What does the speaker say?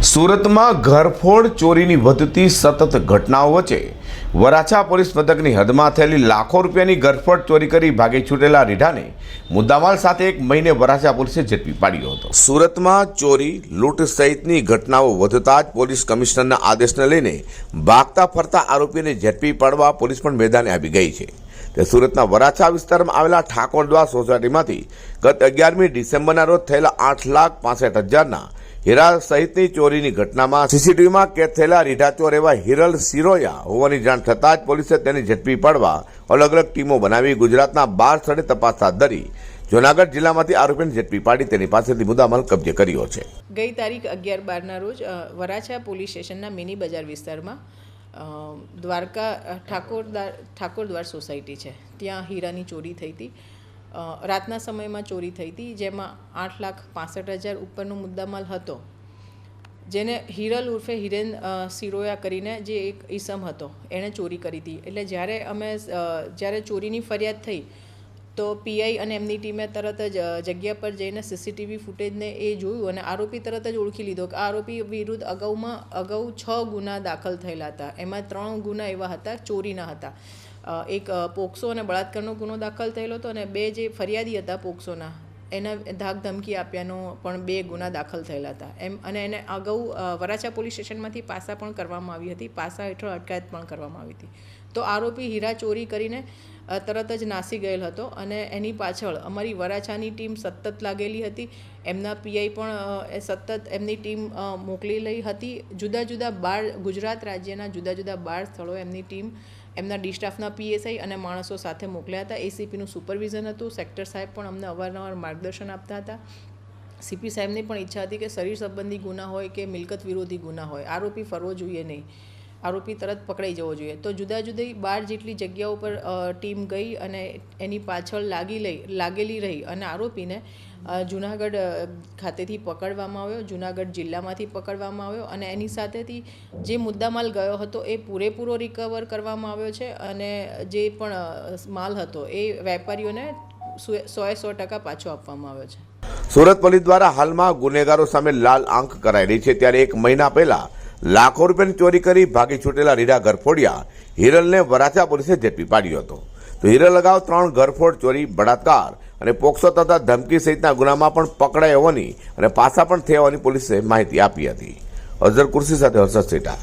સુરતમાં ઘરફોડ ચોરીની વધતી સતત ઘટનાઓ વચ્ચે વરાછા પોલીસ મથકની હદમાં થયેલી લાખો રૂપિયાની ઘરફોડ ચોરી કરી ભાગી છૂટેલા રીઢાને મુદ્દામાલ સાથે એક મહિને વરાછા પોલીસે ઝડપી પાડ્યો હતો. સુરતમાં ચોરી, લૂંટ સહિતની ઘટનાઓ વધતા જ પોલીસ કમિશનરના આદેશને લઈને ભાગતા ફરતા આરોપીને ઝડપી પાડવા પોલીસ પણ મેદાને આવી ગઈ છે. તે સુરતના વરાછા વિસ્તારમાં આવેલા ઠાકોરદ્વાર સોસાયટીમાંથી ગત અગિયારમી ડિસેમ્બરના રોજ થયેલા આઠ લાખ પાસઠ હજારના હીરા સહિતની ચોરીની ઘટનામાં સીસીટીવીમાં કેદ થયેલા રીઢાચોર એવા હિરલ સિરોયા હોવાની જાણ થતાં જ પોલીસે તેને ઝડપી પાડવા અલગ અલગ ટીમો બનાવી ગુજરાતના બાર સ્થળે તપાસ હાથ ધરી. જૂનાગઢ જિલ્લામાંથી આરોપીને ઝડપી પાડી તેની પાસેથી મુદ્દામાલ કબજે કર્યો છે. ગઈ તારીખ અગિયાર બારના રોજ વરાછા પોલીસ સ્ટેશનના મિની બજાર વિસ્તારમાં દ્વારકા ઠાકોરદાર, ઠાકોરદ્વાર સોસાયટી છે. ત્યાં હીરાની ચોરી થઈ હતી. રાતના સમયમાં ચોરી થઈ હતી, જેમાં આઠ લાખ પાસઠ હજાર ઉપરનો મુદ્દામાલ હતો, જેને હિરલ ઉર્ફે હિરેન સિરોયા કરીને જે એક ઈસમ હતો, એણે ચોરી કરી હતી. એટલે જ્યારે અમે જ્યારે ચોરીની ફરિયાદ થઈ, તો પીઆઈ અને એમની ટીમે તરત જ જગ્યા પર જઈને સીસીટીવી ફૂટેજને એ જોયું અને આરોપી તરત જ ઓળખી લીધો કે આરોપી વિરુદ્ધ અગાઉમાં, અગાઉ છ ગુના દાખલ થયેલા હતા. એમાં ત્રણ ગુના એવા હતા ચોરીના હતા. એક પોક્સો અને બળાત્કારનો ગુનો દાખલ થયેલો હતો અને બે જે ફરિયાદી હતા પોક્સોના, એના ધાક ધમકી આપ્યાનો પણ બે ગુના દાખલ થયેલા હતા. એમ, અને એને અગાઉ વરાછા પોલીસ સ્ટેશનમાંથી પાસા પણ કરવામાં આવી હતી. પાસા હેઠળ અટકાયત પણ કરવામાં આવી હતી. તો આરોપી હીરા ચોરી કરીને તરત જ નાસી ગયેલ હતો અને એની પાછળ અમારી વરાછાની ટીમ સતત લાગેલી હતી. એમના પીઆઈ પણ એ સતત એમની ટીમ મોકલી લઈ હતી. જુદા જુદા બાર ગુજરાત રાજ્યના જુદા જુદા બાર સ્થળોએ એમની ટીમ એમના ડી સ્ટાફના પીએસઆઈ અને માણસો સાથે મોકલ્યા હતા. એસીપીનું સુપરવિઝન હતું. સેક્ટર સાહેબ પણ અમને અવારનવાર માર્ગદર્શન આપતા હતા. સીપી સાહેબની પણ ઈચ્છા હતી કે શરીર સંબંધી ગુના હોય કે મિલકત વિરોધી ગુના હોય. આરોપી ફરવો જોઈએ નહીં. આરોપી તરત પકડાઈ જવો જોઈએ. તો જુદા જુદી બાર જેટલી જગ્યાઓ પર ટીમ ગઈ અને એની પાછળ લાગી લઈ, લાગેલી રહી અને આરોપીને જુનાગઢ ખાતેથી પકડવામાં આવ્યો, જુનાગઢ જિલ્લામાંથી પકડવામાં આવ્યો અને એની સાથેથી જે મુદ્દામાલ ગયો હતો એ પૂરેપૂરો રિકવર કરવામાં આવ્યો છે અને જે પણ માલ હતો એ વેપારીઓને સોએ સો ટકા પાછો આપવામાં આવ્યો છે. સુરત પોલીસ દ્વારા હાલમાં ગુનેગારો સામે લાલ આંક કરાઈ છે. ત્યારે એક મહિના પહેલા લાખો રૂપિયાની ચોરી કરી ભાગી છૂટેલા રીડા ગરફોડિયા હિરલને વરાછા પોલીસે ઝડપી પાડ્યો હતો. તો હિરલ અગાઉ ત્રણ ગરફોડ ચોરી, બળાત્કાર અને પોક્સો તથા ધમકી સહિતના ગુનામાં પણ પકડાઈ હોવાની અને પાસા પણ થયા હોવાની પોલીસે માહિતી આપી હતી. અઝર કુર્સી સાથે હર્ષદ સેટા.